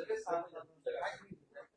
तुझं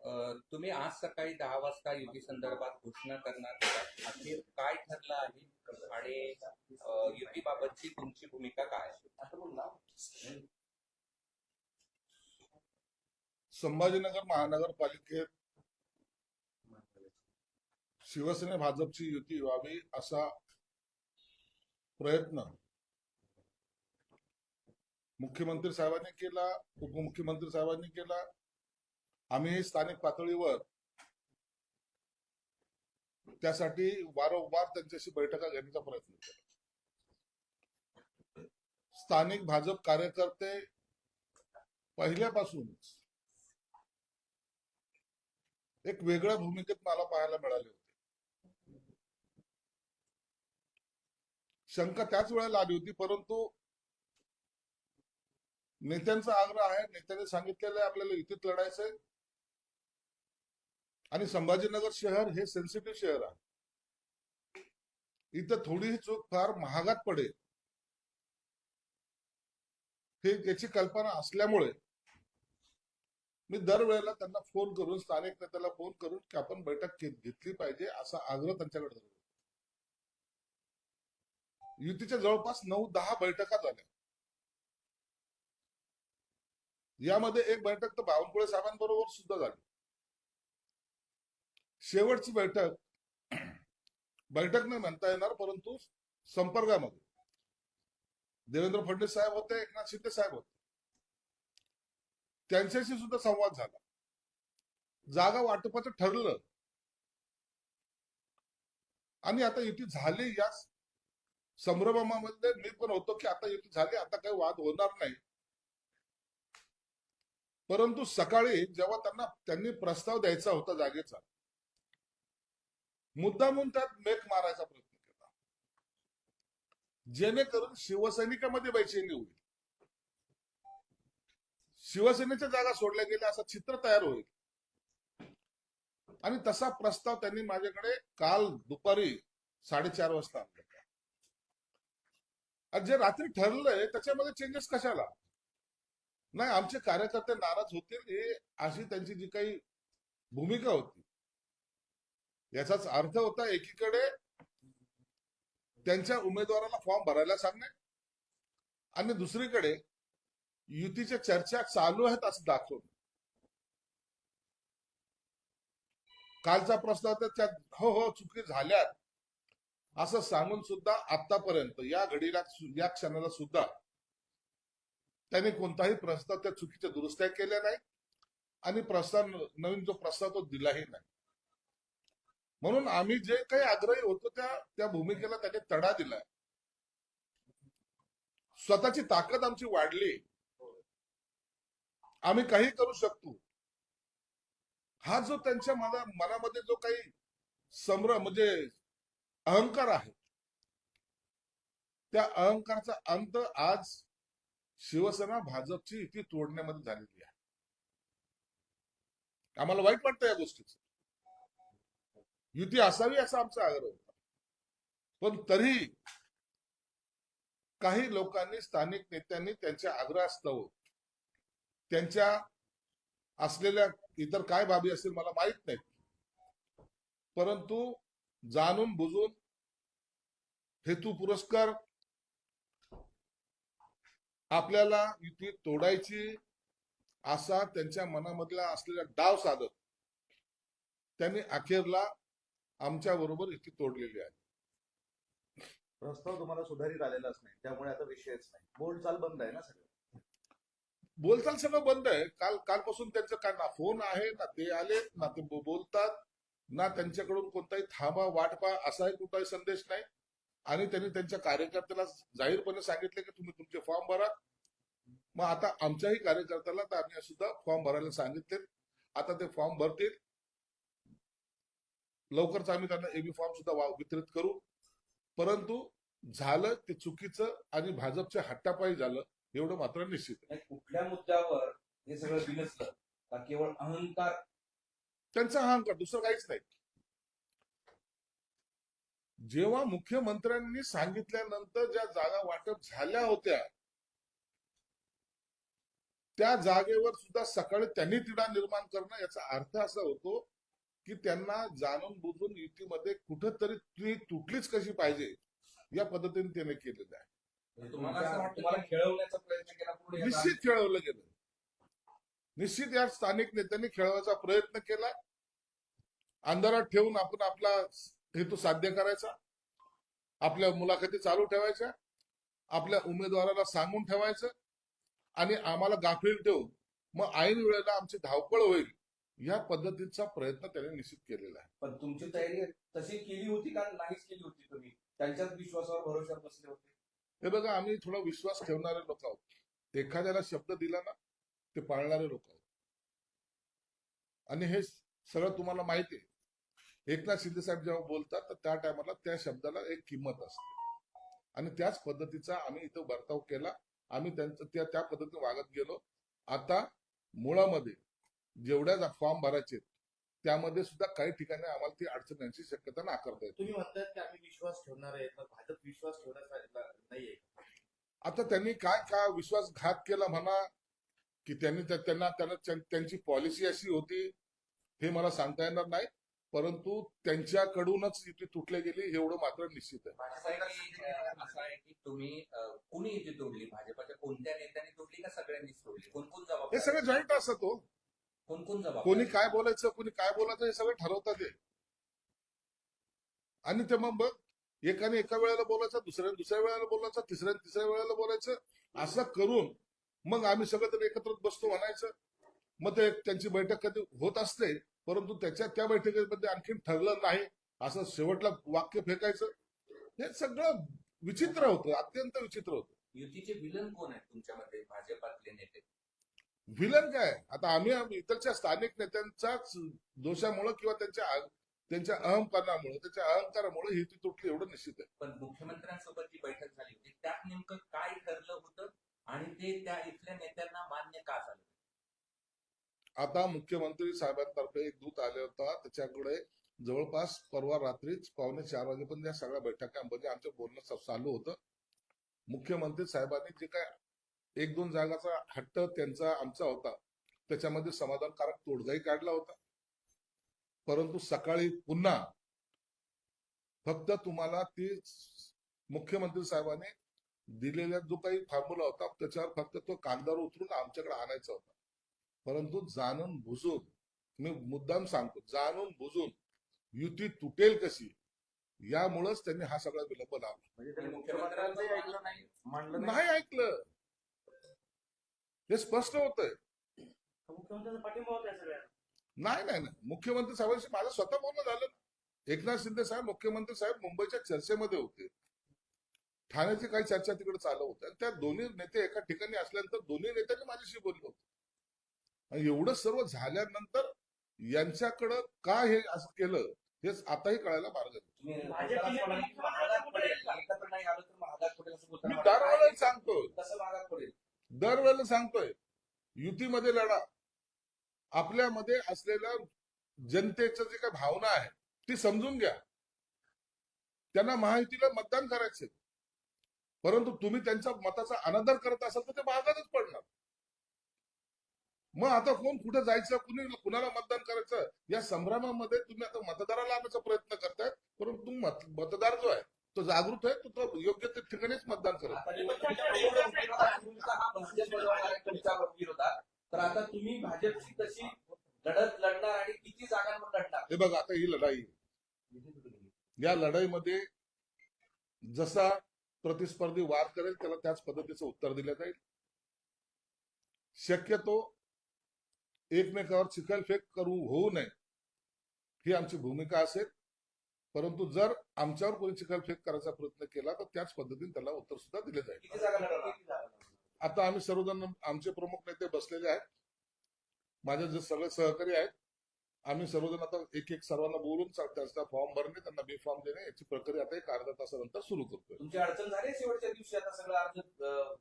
अं, तुम्ही आज सकाळी दहा वाजता युती संदर्भात घोषणा करणार अखेर काय ठरलं आहे आणि युतीबाबतची तुमची भूमिका काय आहे? संभाजीनगर महानगरपालिकेत शिवसेना भाजपची युती व्हावी असा प्रयत्न मुख्यमंत्री साहेबांनी केला उपमुख्यमंत्री साहेबांनी केला. आम्ही स्थानिक पातळीवर त्यासाठी वारंवार त्यांच्याशी बैठका घेण्याचा प्रयत्न केला. स्थानिक भाजप कार्यकर्ते पहिल्यापासूनच एक वेगळ्या भूमिकेत मला पाहायला मिळाले होते. शंका त्याच वेळेला आली होती परंतु नेत्यांचा आग्रह आहे. नेत्यांनी सांगितलेलं आहे आपल्याला युतीत लढायचंय. आणि संभाजीनगर शहर हे सेन्सिटिव्ह शहर आहे. इथं थोडीही चूक फार महागात पडेल. हे याची कल्पना असल्यामुळे मी दरवेळेला त्यांना फोन करून स्थानिक नेत्याला फोन करून की आपण बैठक घेतली पाहिजे असा आग्रह त्यांच्याकडे धरला. युतीच्या जवळपास नऊ दहा बैठका झाल्या. यामध्ये एक बैठक तर बावनकुळे साहेबांबरोबर सुद्धा झाली. शेवटची बैठक बैठक नाही म्हणता येणार परंतु संपर्कामध्ये. देवेंद्र फडणवीस साहेब होते एकनाथ शिंदे साहेब होते. त्यांच्याशी सुद्धा संवाद झाला. जागा वाटपाचं ठरलं. आणि आता युती झाली या संभ्रमामध्ये मी पण होतो की आता युती झाली आता काही वाद होणार नाही. परंतु सकाळी जेव्हा त्यांना त्यांनी प्रस्ताव द्यायचा होता जागेचा मुद्दामून त्यात मेक मारायचा प्रयत्न केला. जेणेकरून शिवसैनिकामध्ये बैचेनी होईल. शिवसेनेच्या जागा सोडल्या गेल्या असं चित्र तयार होईल. आणि तसा प्रस्ताव त्यांनी माझ्याकडे काल दुपारी साडेचार वाजता आणला. जे रात्री ठरलंय त्याच्यामध्ये चेंजेस कशाला? नाही आमचे कार्यकर्ते नाराज होतील हे अशी त्यांची जी काही भूमिका होती. याचाच अर्थ होता एकीकडे त्यांच्या उमेदवाराला फॉर्म भरायला सांगणे आणि दुसरीकडे युतीच्या चर्चा चालू आहेत असं दाखवणं. कालचा प्रस्ताव होता त्या हो हो चुकी झाल्यात असं सांगून सुद्धा आतापर्यंत या घडीला या क्षणाला सुद्धा त्यांनी कोणताही प्रस्ताव त्या चुकीच्या दुरुस्त्या केल्या नाही आणि प्रस्ताव नवीन जो प्रस्ताव तो दिलाही नाही. म्हणून आम्ही जे काही आग्रही होतो त्या त्या भूमिकेला त्याने तडा दिलाय. स्वतःची ताकद आमची वाढली. आम्ही काही करू शकतो. हा जो त्यांच्या मला मनामध्ये जो काही संभ्रम म्हणजे अहंकार आहे त्या अहंकाराचा अंत आज शिवसेना भाजपची इथे तोडण्यामध्ये झालेली आहे. आम्हाला वाईट वाटतं या गोष्टीचं. युती असावी असा आमचा आग्रह होता. पण तरी काही लोकांनी स्थानिक नेत्यांनी त्यांच्या आग्रहास्तव त्यांच्या असलेल्या इतर काय बाबी असतील मला माहीत नाही परंतु जाणून बुजून हेतू पुरस्कार आपल्याला युती तोडायची असा त्यांच्या मनामधला असलेला डाव साधत त्यांनी अखेरला आमच्या बरोबर युती तोडलेली आहे. प्रस्ताव तुम्हाला सुधारित आलेलाच नाही. त्यामुळे आता विषयच नाही. बोलचाल बंद आहे ना सगळं? बोलचाल सगळं बंद आहे. काल कालपासून त्यांचं काय ना फोन आहे ना ते आले ना ते बोलतात ना त्यांच्याकडून कोणताही थांबा वाट पहा असाही कुठलाही संदेश नाही. आणि त्यांनी त्यांच्या कार्यकर्त्याला जाहीरपणे सांगितले की तुम्ही तुमचे फॉर्म भरा. मग आता आमच्याही कार्यकर्त्याला तर आम्ही सुद्धा फॉर्म भरायला सांगितले आता ते फॉर्म भरतील. लवकरच आम्ही त्यांना एबी फॉर्म सुद्धा वितरित करू. परंतु झालं ते चुकीचं आणि भाजपच्या हट्टापायी झालं एवढं मात्र निश्चित कुठल्या मुद्द्यावर हे सगळं बिनसलं का केवळ अहंकार? त्यांचा अंक दुसरं काहीच नाही. जेव्हा मुख्यमंत्र्यांनी सांगितल्यानंतर ज्या जागा वाटप झाल्या होत्या त्या जागेवर सुद्धा सकाळी त्यांनी तिढा निर्माण करणं याचा अर्थ असा होतो की त्यांना जाणून बुजून युतीमध्ये कुठंतरी ती तुटलीच कशी पाहिजे या पद्धतीने त्याने केलेलं आहे. म्हणजे निश्चित खेळवलं गेलं. निश्चित या स्थानिक नेत्यांनी खेळवायचा प्रयत्न केला. अंधारात ठेवून आपण आपला हेतू साध्य करायचा. आपल्या मुलाखती चालू ठेवायच्या. आपल्या उमेदवाराला सांगून ठेवायचं. आणि आम्हाला गाफील ठेवून मग ऐन वेळेला आमची धावपळ होईल. या पद्धतीचा प्रयत्न त्याने निश्चित केलेला आहे. पण तुमची तयारी तशी केली होती का नाहीच केली होती तुम्ही? त्यांच्याच विश्वासावर भरोशावर बसले होते? हे बघा आम्ही थोडा विश्वास ठेवणारे लोक आहोत. एखाद्याला शब्द दिला ना ते पाळणारे लोक आहोत. आणि हे सगळं तुम्हाला माहिती आहे. एकनाथ शिंदे साहेब जेव्हा बोलतात तर त्या टायमाला त्या शब्दाला एक किंमत असते. आणि त्याच पद्धतीचा आम्ही इथं वर्ताव केला. आम्ही त्यांचं त्या त्या पद्धतीने वागत गेलो. आता मुळामध्ये जेवढ्या फॉर्म भरायचे त्यामध्ये सुद्धा काही ठिकाणी आम्हाला ती अडचण येण्याची शक्यता नाकारता येते तुम्ही म्हणतात की आम्ही विश्वास ठेवणार आहे तर भाजप विश्वास ठेवण्याचा नाहीये. आता त्यांनी काय काय विश्वासघात केला म्हणा की त्यांनी त्या- त्यांना त्यांना त्यां- त्यांची पॉलिसी अशी होती हे मला सांगता येणार नाही परंतु त्यांच्याकडूनच ती तुटली गेली एवढं मात्र निश्चित आहे. असं आहे की तुम्ही कुणी युती तोडली? भाजपाच्या कोणत्या नेत्यांनी तोडली का सगळ्यांनीच तोडली? कोण कोण हे जबाबदार सगळे जॉईंट असतात हो कोण कोण जबाबदार कोणी काय बोलायचं कोणी काय बोलायचं हे सगळं ठरवतात ते आणि ते मग बघ एकाने एका वेळेला बोलायचं दुसऱ्याने दुसऱ्या वेळेला बोलायचं तिसऱ्याने तिसऱ्या वेळेला बोलायचं असं करून मग आम्ही सगळं तरी एकत्र बसतो म्हणायचं. मग ते त्यांची बैठक कधी होत असते परंतु त्याच्या त्या बैठकीमध्ये आणखीन ठरलं नाही असं शेवटला वाक्य फेकायचं. हे सगळं विचित्र होतं अत्यंत विचित्र होतं. युतीचे विलन कोण आहेत तुमच्यामध्ये? भाजपातले नेते. विलन काय? आता आम्ही इकडच्या स्थानिक नेत्यांच्याच दोषामुळे किंवा त्यांच्या त्यांच्या अहंकारणामुळे त्यांच्या अहंकारामुळे ही ती तुटली एवढं निश्चित आहे. पण मुख्यमंत्र्यांसोबत जी बैठक झाली होती त्यात नेमकं काय ठरलं होतं आणि ते त्या इथल्या नेत्यांना मान्य का झालं? आता मुख्यमंत्री साहेबांतर्फे एक दूत आले होता त्याच्याकडे जवळपास परवा रात्रीच पावणे चार वाजेपर्यंत या सगळ्या बैठकांमध्ये आमचं बोलणं चालू होतं. मुख्यमंत्री साहेबांनी जे काय एक दोन जागाचा हट्ट त्यांचा आमचा होता. त्याच्यामध्ये समाधानकारक तोडगाही काढला होता. परंतु सकाळी पुन्हा फक्त तुम्हाला ती मुख्यमंत्री साहेबांनी दिलेला जो काही फॉर्म्युला होता त्याच्यावर फक्त तो कागदावर उतरून आमच्याकडे आणायचा होता. परंतु जाणून बुजून मी मुद्दाम सांगतो जाणून बुजून युती तुटेल कशी यामुळेच त्यांनी हा सगळा विलंब लावला. म्हणजे नाही ऐकलं. हे स्पष्ट होता सगळ्यांना. नाही नाही नाही. मुख्यमंत्री साहेबांशी माझं स्वतः बोलणं झालं. एकनाथ शिंदे साहेब मुख्यमंत्री साहेब मुंबईच्या चर्चेमध्ये होते. ठाण्याची काही चर्चा तिकडे चालू होत्या. आणि त्या दोन्ही नेते एका ठिकाणी असल्यानंतर दोन्ही नेत्यांनी माझ्याशी बोलले होते. आणि एवढं सर्व झाल्यानंतर यांच्याकडं का हे असं केलं हेच आताही कळायला मार्ग मी बोलताना दरवेळेला दरवेळेला सांगतोय युतीमध्ये लढा. आपल्यामध्ये असलेल्या जनतेचं जे काही भावना आहे ती समजून घ्या. त्यांना महायुतीला मतदान करायचे परंतु तुम्ही त्यांच्या मताचा अनादर करत असाल तर ते महागातच पडणार. मग आता कोण कुठे जायचं कुणी कुणाला मतदान करायचं या संभ्रमामध्ये तुम्ही आता मतदाराला आणण्याचा प्रयत्न करताय परंतु मतदार जो आहे तो जागृत आहे तो तो योग्य त्या ठिकाणीच मतदान करेल. हा विरोधात तर आता तुम्ही भाजपची कशी लढत लढणार आणि किती जागांवर लढणार? हे बघा आता ही लढाई. या लढाईमध्ये जसा प्रतिस्पर्धी वार करेल त्याला त्याच पद्धतीचं उत्तर दिलं जाईल. शक्यतो एकमेकावर चिखलफेक करू होऊ नये. ही आमची भूमिका असेल. परंतु जर आमच्यावर कोणी चिखलफेक करायचा प्रयत्न केला तर त्याच पद्धतीने त्याला उत्तर सुद्धा दिले जाईल. आता आम्ही सर्वजण आमचे प्रमुख नेते बसलेले आहेत. माझे जे सगळे सहकारी आहेत आम्ही सर्वजण आता एक एक सर्वांना बोलून त्याचा फॉर्म भरणे त्यांना बी फॉर्म देणे याची प्रक्रिया आता एक अर्धा तासानंतर सुरू करतोय. तुमची अडचण झाली शेवटच्या दिवशी आता सगळं अर्ज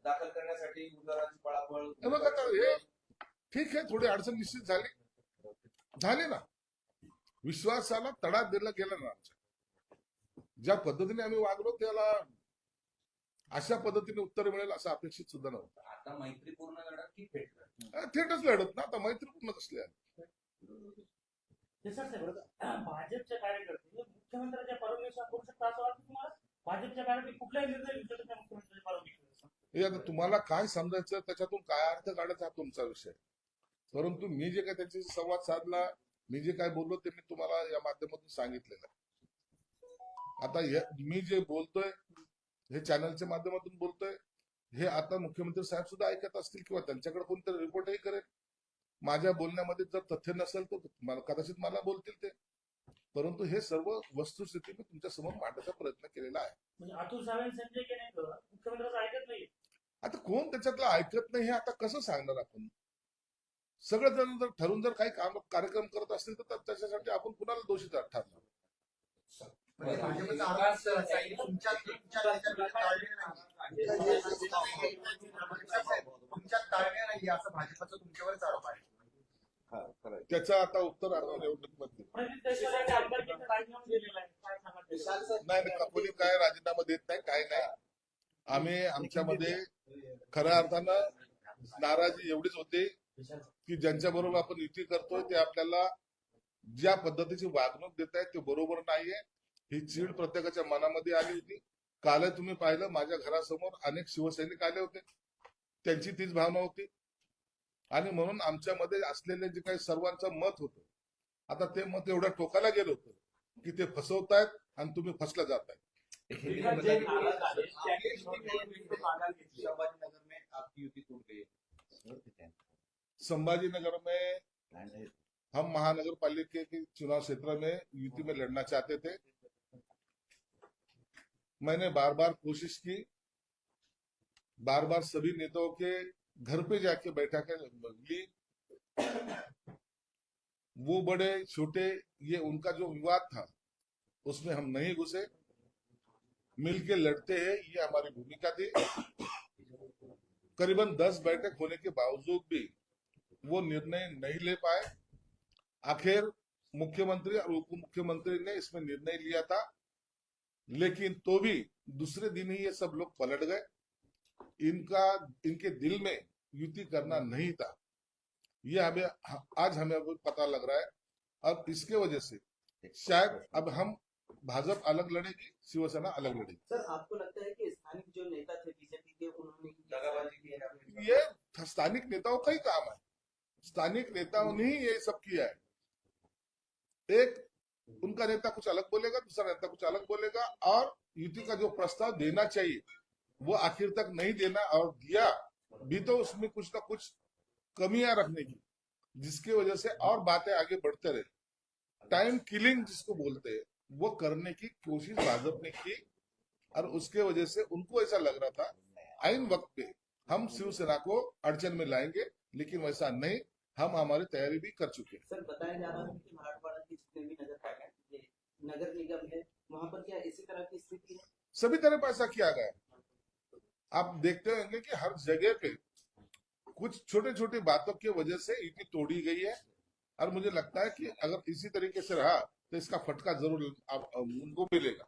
दाखल करण्यासाठी उमेदवारांची पळापळ? हे बघा आता हे ठीक आहे थोडी अडचण निश्चित झाली. झाली ना. विश्वासाला तडा दिला गेला ना आमच्या. ज्या पद्धतीने आम्ही वागलो त्याला अशा पद्धतीने उत्तर मिळेल असं अपेक्षित सुद्धा नव्हतं. आता मैत्रीपूर्ण लढत की थेट लढत? अं, थेटच लढत ना आता मैत्रीपूर्ण कसली आहे? देसाई साहेब भाजपचे कार्यकर्ते मुख्यमंत्र्यांच्या परवानगीशिवाय करू शकता असं वाटतं तुम्हाला? भाजपच्या कार्यकर्ते कुठलाही निर्णय घेऊ शकत नाही मुख्यमंत्र्यांच्या परवानगीशिवाय हे आता तुम्हाला काय समजायचं त्याच्यातून काय अर्थ काढायचा हा तुमचा विषय. परंतु मी जे काय त्याच्याशी संवाद साधला मी जे काय बोललो ते मी तुम्हाला या माध्यमातून सांगितलेलं आहे. आता हे- मी जे बोलतोय हे चॅनलच्या माध्यमातून बोलतोय हे आता मुख्यमंत्री साहेब सुद्धा ऐकत असतील किंवा त्यांच्याकडे कोणतरी रिपोर्टही करेल. माझ्या बोलण्यामध्ये जर तथ्य नसेल तर मला कदाचित मला बोलतील ते. परंतु हे सर्व वस्तुस्थिती मी तुमच्यासमोर मांडण्याचा प्रयत्न केलेला आहे. म्हणजे आता कोण त्याच्यातलं ऐकत नाही हे आता कसं सांगणार आपण? सगळं जण जर ठरून जर काही काम कार्यक्रम करत असतील तर त्याच्यासाठी आपण कुणाला दोषी ठरणार? म्हणजे भाजपचा आवाज असा आहे की तुमच्या तुमच्या याच्याकडे ताळमेळ नाही. तुमच्यात ताळमेळ नाही असं भाजपचा तुमच्यावरच आरोप आहे हा खरं आहे. त्याचं आता उत्तर अर्धा निवडणुकीमध्ये? नाही नाही कोणी काय राजीनामा देत नाही काय नाही आम्ही आमच्यामध्ये खऱ्या अर्थानं नाराजी एवढीच होती की ज्यांच्या बरोबर आपण युती करतोय ते आपल्याला ज्या पद्धतीची वागणूक देत आहेत ते बरोबर नाहीये ही चीड प्रत्येकाच्या मनामध्ये आली होती. काल तुम्ही पाहिलं माझ्या घरासमोर अनेक शिवसैनिक आले होते. त्यांची तीच भावना होती. आणि म्हणून आमच्यामध्ये असलेले जे काही सर्वांचं मत होतं आता ते मत एवढ्या टोकाला गेलं होतं की ते फसवतायत आणि तुम्ही फसल्या जात संभाजीनगर में संभाजीनगर में हम महानगर पालिका के चुनाव क्षेत्र में युति में लड़ना चाहते थे. मैंने बार बार कोशिश की बार बार सभी नेताओं के घर पे जाके बैठा कर ली। वो बड़े, छोटे, ये उनका जो विवाद था, उसमें हम नहीं घुसे। मिलके लड़ते हैं, ये हमारी भूमिका थी। करीबन दस बैठक होने के बावजूद भी वो निर्णय नहीं ले पाए। आखिर मुख्यमंत्री और उप मुख्यमंत्री ने इसमें निर्णय लिया था। लेकिन तो भी दूसरे दिन ही ये सब लोग पलट गए। इनका इनके दिल में युति करना नहीं था। ये हमें आज हमें अब पता लग रहा है। और इसके वजह से शायद अब हम भाजपा अलग लड़ेगी शिवसेना अलग लड़ेगी। सर आपको लगता है कि स्थानिक जो नेता थे बीजेपी के उन्होंने दगाबाजी की है ये स्थानिक नेताओं का ही काम है। स्थानिक नेताओं ने ही ये सब किया है। एक उनका नेता कुछ अलग बोलेगा, दूसरा नेता कुछ अलग बोलेगा, और युति का जो प्रस्ताव देना चाहिए, वो आखिर तक नहीं देना और दिया, भी तो उसमें कुछ ना कुछ कमियाँ रखने की, जिसकी वजह से और बातें आगे बढ़ते रहे। टाइम किलिंग जिसको बोलते हैं, वो करने की कोशिश भाजपा ने की, और उसके वजह से उनको ऐसा लग रहा था, आइन वक्त पे हम शिवसेना को अड़चन में लाएँगे, लेकिन वैसा नहीं। हम हमारी तैयारी भी कर चुके हैं। सर बताया जा रहा है कि मराठवाड़ा के जितने भी नगर पालिका ये नगर निगम है वहाँ पर क्या इसी तरह की स्थिति है? सभी तरह ऐसा किया गया आप देखते होंगे कि हर जगह पे कुछ छोटे छोटे बातों की वजह से युति तोड़ी गई है। और मुझे लगता है कि अगर इसी तरीके से रहा तो इसका फटका ज़रूर आप- उनको मिलेगा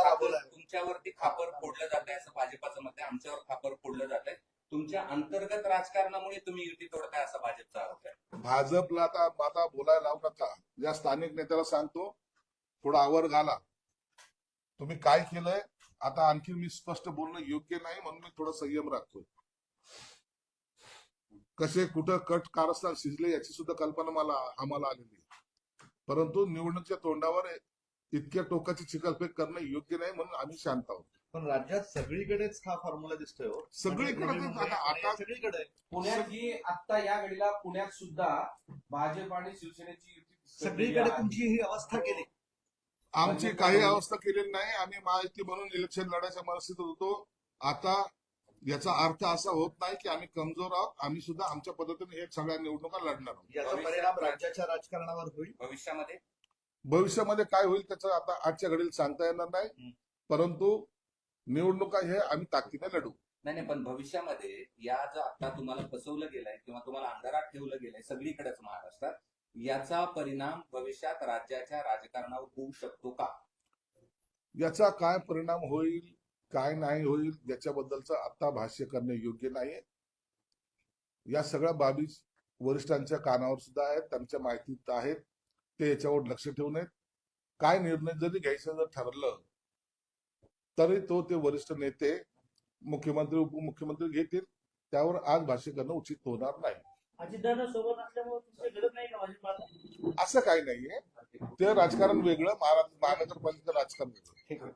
खापर- तुमच्यावरती खापर फोडलं जात आहे असं भाजपाचं मत आहे आमच्यावर खापर फोडलं जात आहे तुमच्या अंतर्गत राजकारणामुळे तुम्ही युती तोडताय असा भाजपचा आरोप आहे. भाजपला आता आता बोलायला लावू नका. या स्थानिक नेत्याला सांगतो थोडा आवर घाला. तुम्ही काय केलंय? आता आणखी मी स्पष्ट बोलणं योग्य नाही म्हणून मी थोडा संयम राखतोय. कसे कुठं कट कारस्थान शिजले याची सुद्धा कल्पना मला आम्हाला आलेली परंतु निवडणुकीच्या तोंडावर इतक्या टोकाची चिखलफेक करणं योग्य नाही म्हणून आम्ही शांत आहोत. पण राज्यात सगळीकडेच हा फॉर्म्युला दिसतोय हो. सगळीकडे म्हणजे आता आता सगळीकडे आहे. पुण्यात ही आता या घडीला पुण्यात सुद्धा भाजप आणि शिवसेनेची युती. सगळीकडे तुमची ही अवस्था केली आमची काही अवस्था केलेली नाही आम्ही माहिती म्हणून इलेक्शन लढायच्या मनस्थितीत होतो आता याचा अर्थ असा होत नाही की आम्ही कमजोर आहोत आम्ही सुद्धा आमच्या पद्धतीने हे सगळ्या निवडणुका लढणार आहोत याचा भविष्यात परिणाम राज्याच्या राजकारणावर होईल भविष्यामध्ये भविष्यामध्ये काय होईल त्याचं आता आजच्या घडीला सांगता येणार नाही हं. परंतु निवडणुका हे आम्ही ताकदीने लढू. नाही नाही पण भविष्यामध्ये या जो आता तुम्हाला फसवलं गेलंय किंवा तुम्हाला अंधारात ठेवलं गेलंय सगळीकडेच महाराष्ट्रात याचा परिणाम भविष्यात राज्याच्या राजकारणावर होऊ शकतो का? याचा काय परिणाम होईल काय नाही होईल याच्याबद्दलचं आता भाष्य करणे योग्य नाहीये. या सगळ्या बाबी वरिष्ठांच्या कानावर सुद्धा आहेत त्यांच्या माहितीत आहेत ते याच्यावर लक्ष ठेवून आहेत. काय निर्णय जरी घ्यायचं जर ठरलं तरी तो ते वरिष्ठ नेते मुख्यमंत्री उपमुख्यमंत्री घेतील. त्यावर आज भाष्य करणं उचित होणार नाही. असं काही नाहीये. ते राजकारण वेगळं महाराज महानगरपालिकेचं राजकारण वेगळं.